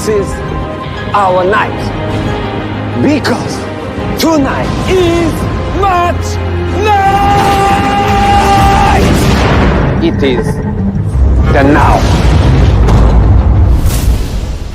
this is our night. Because tonight is match night! It is the now.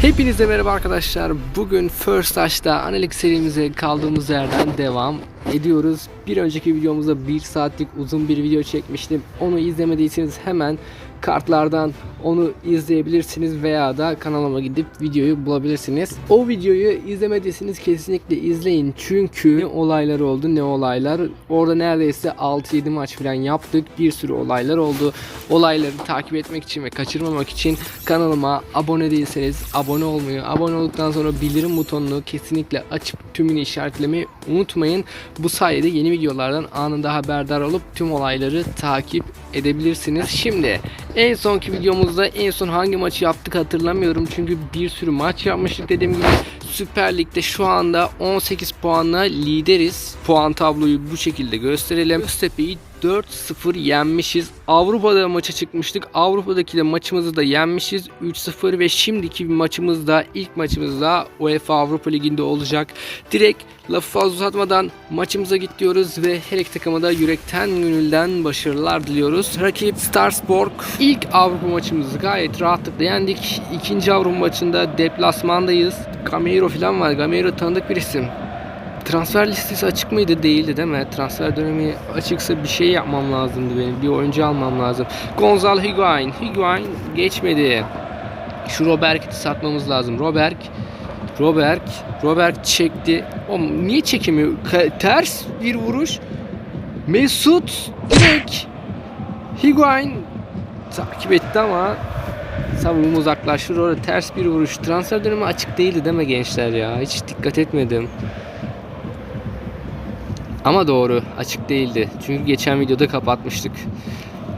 Hepinize merhaba arkadaşlar. Bugün First Touch'ta analik serimize kaldığımız yerden devam ediyoruz. Bir önceki videomuzda 1 saatlik uzun bir video çekmiştim. Onu izlemediyseniz hemen kartlardan onu izleyebilirsiniz veya da kanalıma gidip videoyu bulabilirsiniz. O videoyu izlemediyseniz kesinlikle izleyin. Çünkü ne olaylar oldu ne olaylar. Orada neredeyse 6-7 maç falan yaptık. Bir sürü olaylar oldu. Olayları takip etmek için ve kaçırmamak için kanalıma abone değilseniz abone olmayı, abone olduktan sonra bildirim butonunu kesinlikle açıp tümünü işaretlemeyi unutmayın. Bu sayede yeni videolardan anında haberdar olup tüm olayları takip edebilirsiniz. Şimdi en sonki videomuzda en son hangi maçı yaptık hatırlamıyorum. Çünkü bir sürü maç yapmıştık dediğim gibi. Süper Lig'de şu anda 18 puanla lideriz. Puan tabloyu bu şekilde gösterelim. Göztepe'yi 4-0 yenmişiz. Avrupa'da maça çıkmıştık. Avrupa'daki de maçımızı da yenmişiz. 3-0 ve şimdiki bir maçımız da ilk maçımız da UEFA Avrupa Ligi'nde olacak. Direkt lafı fazla uzatmadan maçımıza git diyoruz ve her iki takıma da yürekten gönülden başarılar diliyoruz. Rakip Starsborg ilk Avrupa maçımızı gayet rahatlıkla yendik. İkinci Avrupa maçında deplasmandayız. Gameiro falan var. Gameiro tanıdık bir isim. Transfer listesi açık mıydı? Değildi değil mi? Transfer dönemi açıksa bir şey yapmam lazımdı benim. Bir oyuncu almam lazım. Gonzalo Higuain. Higuain geçmedi. Şu Robert'i satmamız lazım. Robert Robert Robert çekti. O niye çekemiyor? Ka- ters bir vuruş. Mesut direkt Higuain takip etti ama savunma uzaklaştı. Orada ters bir vuruş. Transfer dönemi açık değildi değil mi gençler ya? Hiç dikkat etmedim. Ama doğru açık değildi. Çünkü geçen videoda kapatmıştık.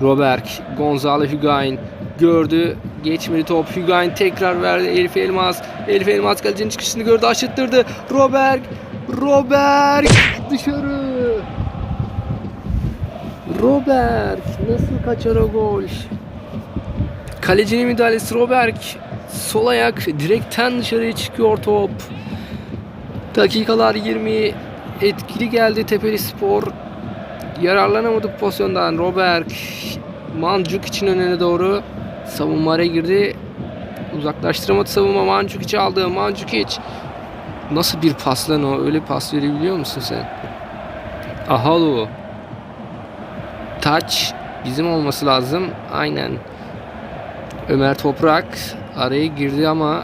Robert, Gonzalo Higuain gördü. Geçmedi top. Higuain tekrar verdi. Elif Elmas. Elif Elmas kalecinin çıkışını gördü. Aşıttırdı. Robert. Robert dışarı. Robert nasıl kaçar o gol? Kalecinin müdahalesi Robert. Sol ayak direkten dışarıya çıkıyor top. Dakikalar 20 etkili geldi Tepeli Spor. Yararlanamadı pozisyondan. Robert Mancuk için önüne doğru savunma araya girdi. Uzaklaştıramadı savunma. Mancuk aldı. Mancuk Nasıl bir pas lan o? Öyle pas verebiliyor musun sen? Ahalu. Taç bizim olması lazım. Aynen. Ömer Toprak araya girdi ama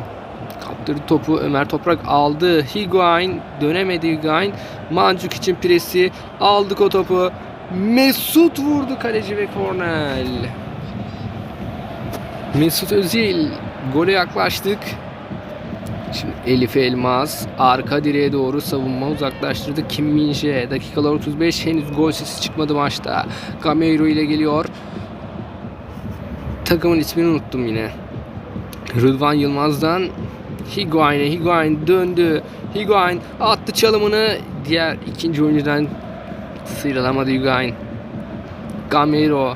kaptırdı topu. Ömer Toprak aldı. Higuain dönemedi Higuain. Mancuk için presi aldık o topu. Mesut vurdu kaleci ve kornel. Mesut Özil gole yaklaştık. Şimdi Elif Elmas arka direğe doğru savunma uzaklaştırdı. Kim Minje dakikalar 35 henüz gol sesi çıkmadı maçta. Gameiro ile geliyor. Takımın ismini unuttum yine. Rıdvan Yılmaz'dan Higuain'e Higuain döndü. Higuain attı çalımını. Diğer ikinci oyuncudan sıyrılamadı Higuain. Gameiro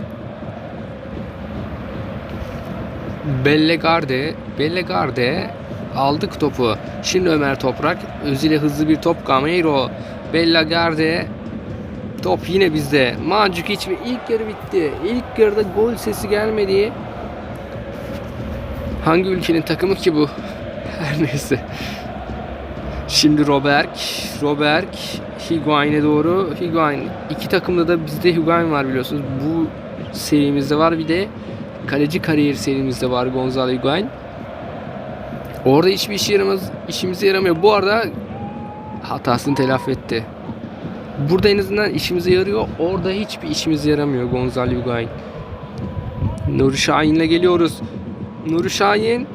Bellegarde Bellegarde aldık topu. Şimdi Ömer Toprak Özil'e hızlı bir top Gameiro Bellegarde Top yine bizde. Mancuk hiç mi? İlk yarı bitti. İlk yarıda gol sesi gelmedi. Hangi ülkenin takımı ki bu? Her neyse. Şimdi Robert, Robert Higuain'e doğru. Higuain. iki takımda da bizde Higuain var biliyorsunuz. Bu serimizde var bir de kaleci kariyer serimizde var Gonzalo Higuain. Orada hiçbir işe yaramaz, işimize yaramıyor. Bu arada hatasını telafi etti. Burada en azından işimize yarıyor. Orada hiçbir işimize yaramıyor Gonzalo Higuain. Nuri Şahin'le geliyoruz. Nuri Şahin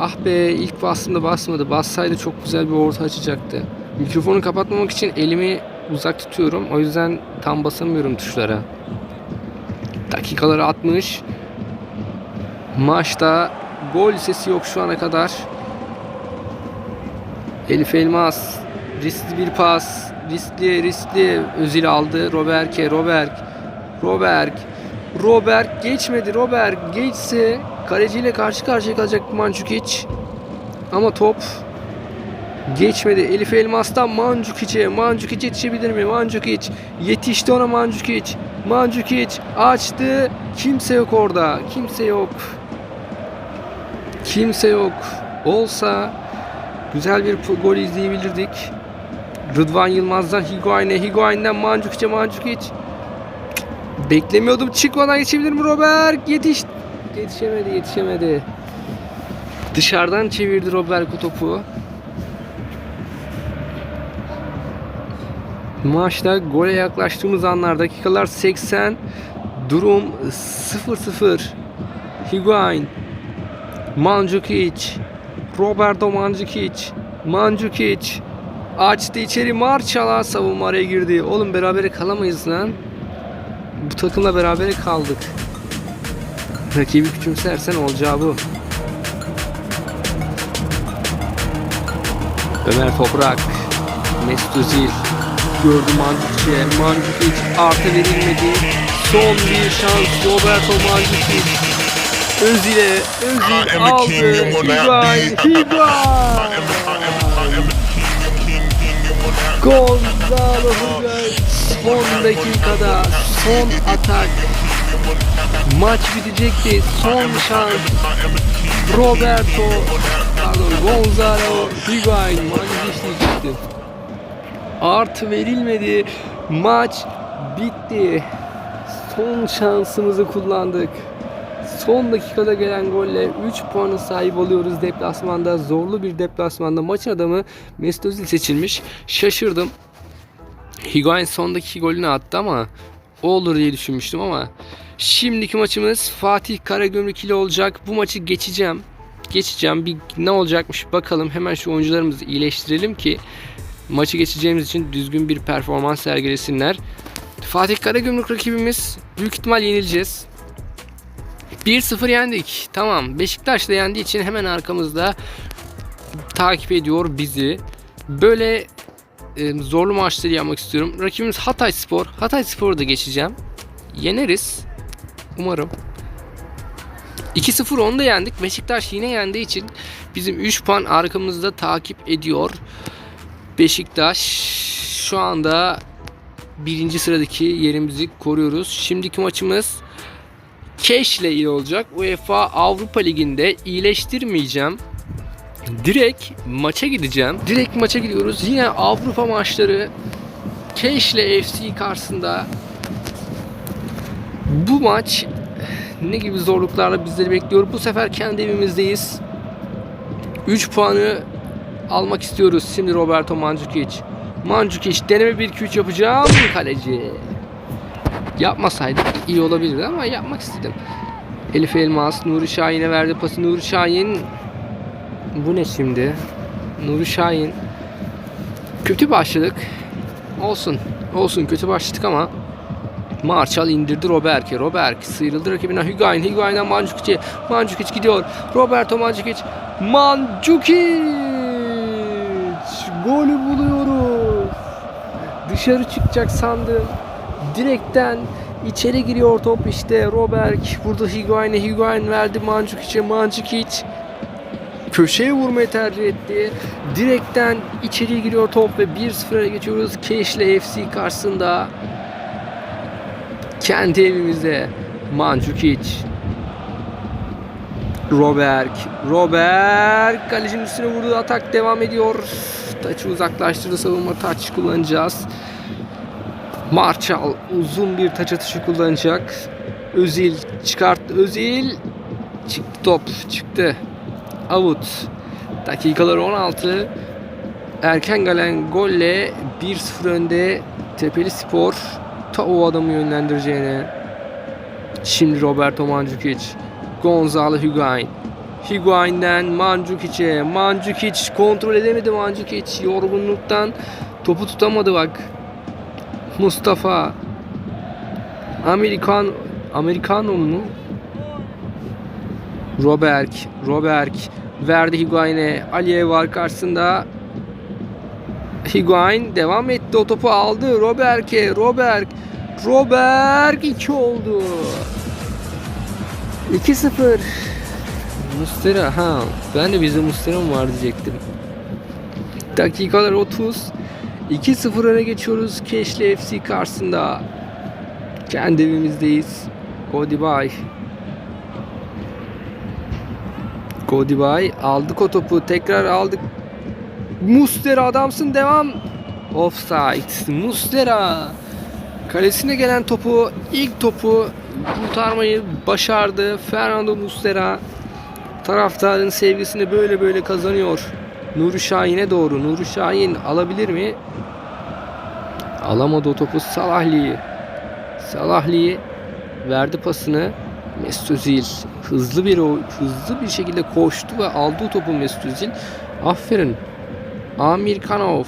ah be ilk bastığımda basmadı. Bassaydı çok güzel bir orta açacaktı. Mikrofonu kapatmamak için elimi uzak tutuyorum. O yüzden tam basamıyorum tuşlara. Dakikaları 60. Maçta gol sesi yok şu ana kadar. Elif Elmas riskli bir pas. Riskli riskli Özil aldı. Roberke Robert Robert Robert geçmedi. Robert geçse kaleciyle karşı karşıya kalacak Mandzukic. Ama top geçmedi. Elif Elmas'tan Mandžukić'e. Mandžukić yetişebilir mi? Mandžukić yetişti ona Mandžukić. Mandžukić açtı. Kimse yok orada. Kimse yok. Kimse yok. Olsa güzel bir gol izleyebilirdik. Rıdvan Yılmaz'dan Higuain'e, Higuain'den Mandžukić'e, Mandžukić. Beklemiyordum. Çıkmadan geçebilir mi Robert? Yetiş yetişemedi, yetişemedi. Dışarıdan çevirdi Roberto topu. Maçta gole yaklaştığımız anlar dakikalar 80 durum 0-0 Higuain Mandzukic Roberto Mandzukic Mandzukic açtı içeri Marçala savunma araya girdi. Oğlum berabere kalamayız lan. Bu takımla berabere kaldık. Rakibi küçümsersen olacağı bu. Ömer Toprak Mesut Özil. Gördü Mandzukic Mandzukic artı verilmedi. Son bir şans. Roberto Mandzukic Özil'e. Özil aldı. Higuain. Higuain Gonzalo Higuain son dakikada son atak maç bitecekti son şans Roberto Gonzalo Higuain maçı işleyecekti. Artı verilmedi. Maç bitti. Son şansımızı kullandık. Son dakikada gelen golle 3 puanı sahip oluyoruz deplasmanda. Zorlu bir deplasmanda maçın adamı Mesut Özil seçilmiş. Şaşırdım. Higuain son dakika golünü attı ama o olur diye düşünmüştüm ama şimdiki maçımız Fatih Karagümrük ile olacak. Bu maçı geçeceğim. Geçeceğim. Bir ne olacakmış bakalım. Hemen şu oyuncularımızı iyileştirelim ki maçı geçeceğimiz için düzgün bir performans sergilesinler. Fatih Karagümrük rakibimiz büyük ihtimal yenileceğiz. 1-0 yendik. Tamam. Beşiktaş da yendiği için hemen arkamızda takip ediyor bizi. Böyle e, zorlu maçları yapmak istiyorum. Rakibimiz Hatay Spor. Hatay Spor'u da geçeceğim. Yeneriz. Umarım. 2-0 onu da yendik. Beşiktaş yine yendiği için bizim 3 puan arkamızda takip ediyor. Beşiktaş şu anda birinci sıradaki yerimizi koruyoruz. Şimdiki maçımız Keş ile olacak. UEFA Avrupa Ligi'nde iyileştirmeyeceğim. Direkt maça gideceğim. Direkt maça gidiyoruz. Yine Avrupa maçları Keşle FC karşısında bu maç ne gibi zorluklarla bizleri bekliyor. Bu sefer kendi evimizdeyiz. 3 puanı almak istiyoruz. Şimdi Roberto Mandzukic. Mandzukic deneme 1-2-3 yapacağım. Kaleci. Yapmasaydık iyi olabilirdi ama yapmak istedim. Elif Elmas Nuri Şahin'e verdi pası. Nuri Şahin bu ne şimdi? Nuri Şahin kötü başladık. Olsun. Olsun kötü başladık ama Marshall indirdi Robert'e. Robert sıyrıldı rakibinden Higuain. Higuain'den Mandzukic. Mandzukic gidiyor. Roberto Mandzukic. Mandzukic! Golü buluyoruz. Dışarı çıkacak sandım. Direkten içeri giriyor top işte Robert. Burada Higuain'e Higuain verdi Mandzukic'e. Mandzukic köşeye vurmayı tercih etti. Direkten içeri giriyor top ve 1-0'a geçiyoruz. Keşle FC karşısında. Kendi evimizde Mandzukic. Robert. Robert. Kalecinin üstüne vurdu. Atak devam ediyor. Taçı uzaklaştırdı. Savunma taç kullanacağız. Marçal uzun bir taç atışı kullanacak. Özil çıkarttı. Özil çıktı top. Çıktı. Out. Dakikalar 16. Erken gelen golle 1-0 önde Tepeli Spor ta o adamı yönlendireceğine. Şimdi Roberto Mandzukic. Gonzalo Higuain. Higuain'den Mandzukic'e. Mandzukic kontrol edemedi Mandzukic. Yorgunluktan topu tutamadı bak. Mustafa. Amerikan Amerikano mu? Robert, Robert verdi Higuain'e. Aliyev var karşısında. Higuain devam etti. O topu aldı. Robert'e. Robert. Robert 2 oldu. 2-0. Mustera ha ben de bizde Mustera mı var diyecektim. Dakikalar 30. 2-0 öne geçiyoruz Keşli FC karşısında. Kendi evimizdeyiz. Godibay. Godibay aldık o topu tekrar aldık. Mustera adamsın devam. Offside. Mustera. Kalesine gelen topu ilk topu kurtarmayı başardı. Fernando Mustera taraftarın sevgisini böyle böyle kazanıyor. Nuri Şahin'e doğru. Nuri Şahin alabilir mi? Alamadı o topu Salahli. Salahli verdi pasını. Mesut Özil hızlı bir o- hızlı bir şekilde koştu ve aldı o topu Mesut Özil. Aferin. Amir Kanov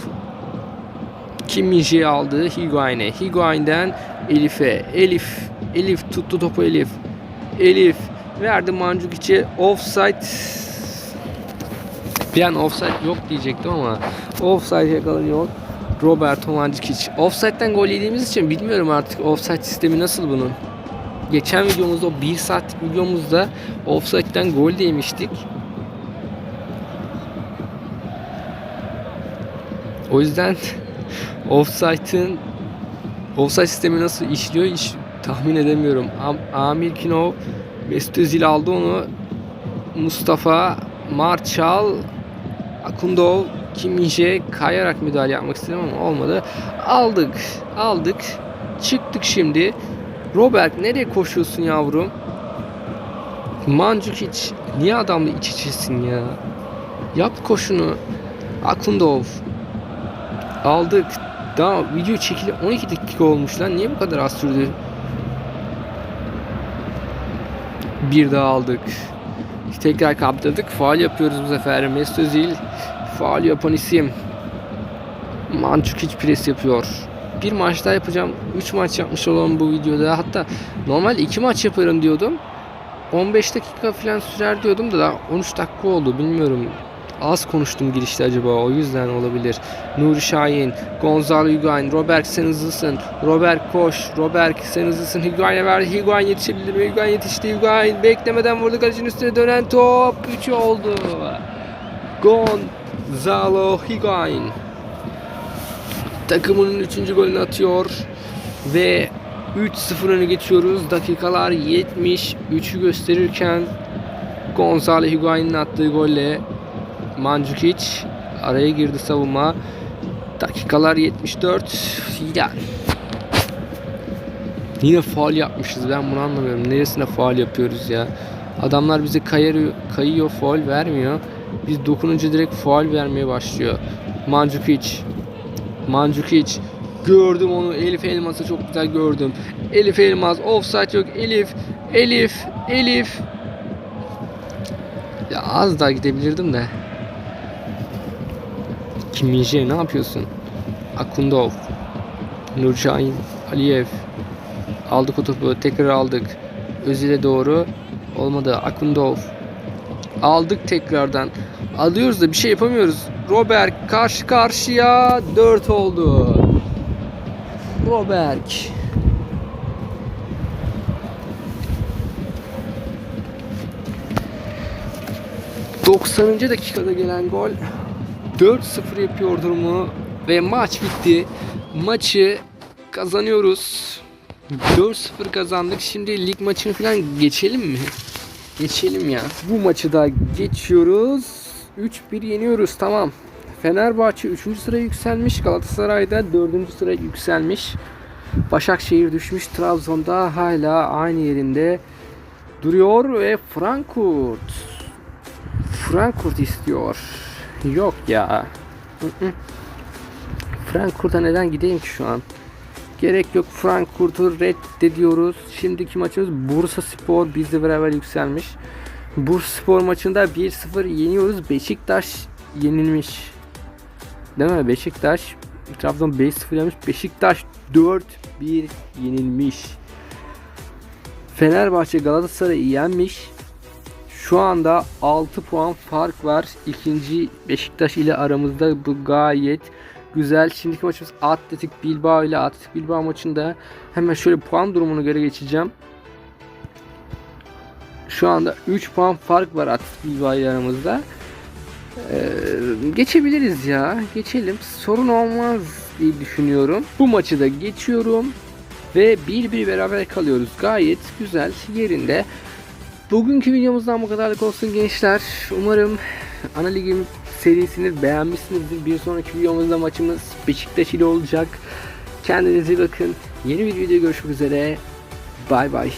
Kim aldı Higuain'e. Higuain'den Elif'e. Elif. Elif tuttu topu Elif. Elif verdi Mandzukiç'e. Offside. Bir an offside yok diyecektim ama offside yakalanıyor. Roberto Mandzukic. Offside'den gol yediğimiz için bilmiyorum artık offside sistemi nasıl bunun. Geçen videomuzda o 1 saatlik videomuzda offside'den gol de yemiştik. O yüzden offside'ın offside sistemi nasıl işliyor hiç tahmin edemiyorum. Am- Amir Kinov Mesut Özil aldı onu. Mustafa Marçal Akundov Kim kayarak müdahale yapmak istedim ama olmadı. Aldık. Aldık. Çıktık şimdi. Robert nereye koşuyorsun yavrum? Mandzukic niye adamla iç içesin ya? Yap koşunu. Akundov aldık. Daha video çekili 12 dakika olmuş lan. Niye bu kadar az sürdü? Bir daha aldık. Tekrar kaptırdık. Faal yapıyoruz bu sefer. Mesut Özil faal yapan isim. Mandzukic pres yapıyor. Bir maç daha yapacağım. 3 maç yapmış olan bu videoda. Hatta normalde 2 maç yaparım diyordum. 15 dakika falan sürer diyordum da daha 13 dakika oldu. Bilmiyorum. Az konuştum girişte acaba o yüzden olabilir. Nuri Şahin, Gonzalo Higuain, Robert sen hızlısın. Robert koş, Robert sen hızlısın. Higuain'e ver. Higuain yetişebilir mi? Higuain yetişti. Higuain beklemeden vurdu kalecinin üstüne dönen top. 3 oldu. Gonzalo Higuain takımının 3. golünü atıyor ve 3-0 öne geçiyoruz. Dakikalar 70 3'ü gösterirken Gonzalo Higuain'in attığı golle Mandzukic araya girdi savunma. Dakikalar 74. Ya. Yine faal yapmışız. Ben bunu anlamıyorum. Neresine faal yapıyoruz ya? Adamlar bize kayarıyor, kayıyor, faal vermiyor. Biz dokununca direkt faal vermeye başlıyor. Mandzukic. Mandzukic. Gördüm onu. Elif Elmas'ı çok güzel gördüm. Elif Elmas. Offside yok. Elif. Elif. Elif. Ya az daha gidebilirdim de. Kim Min-jae ne yapıyorsun? Akundov. Nurşahin Aliyev. Aldık o topu. Tekrar aldık. Özil'e doğru. Olmadı. Akundov. Aldık tekrardan. Alıyoruz da bir şey yapamıyoruz. Robert karşı karşıya 4 oldu. Robert. ...90. dakikada gelen gol... ...4-0 yapıyor durumu... ...ve maç bitti. Maçı kazanıyoruz. 4-0 kazandık. Şimdi lig maçını falan geçelim mi? Geçelim ya. Bu maçı da geçiyoruz. 3-1 yeniyoruz tamam. Fenerbahçe 3. sıraya yükselmiş. Galatasaray da 4. sıraya yükselmiş. Başakşehir düşmüş. Trabzon'da hala aynı yerinde duruyor ve Frankfurt Frankfurt istiyor. Yok ya. Frankfurt'a neden gideyim ki şu an? Gerek yok Frankfurt'u reddediyoruz. Şimdiki maçımız Bursa Spor bizle beraber yükselmiş. Bursa Spor maçında 1-0 yeniyoruz. Beşiktaş yenilmiş. Değil mi? Beşiktaş Trabzon 5-0 yenmiş. Beşiktaş 4-1 yenilmiş. Fenerbahçe Galatasaray'ı yenmiş. Şu anda 6 puan fark var. İkinci Beşiktaş ile aramızda bu gayet güzel. Şimdiki maçımız Atletik Bilbao ile Atletik Bilbao maçında hemen şöyle puan durumunu göre geçeceğim. Şu anda 3 puan fark var Atletico Bilbao ile aramızda. Ee, geçebiliriz ya. Geçelim. Sorun olmaz diye düşünüyorum. Bu maçı da geçiyorum. Ve 1-1 beraber kalıyoruz. Gayet güzel yerinde. Bugünkü videomuzdan bu kadarlık olsun gençler. Umarım ana ligim serisini beğenmişsinizdir. Bir sonraki videomuzda maçımız Beşiktaş ile olacak. Kendinize bakın. Yeni bir videoda görüşmek üzere. Bay bay.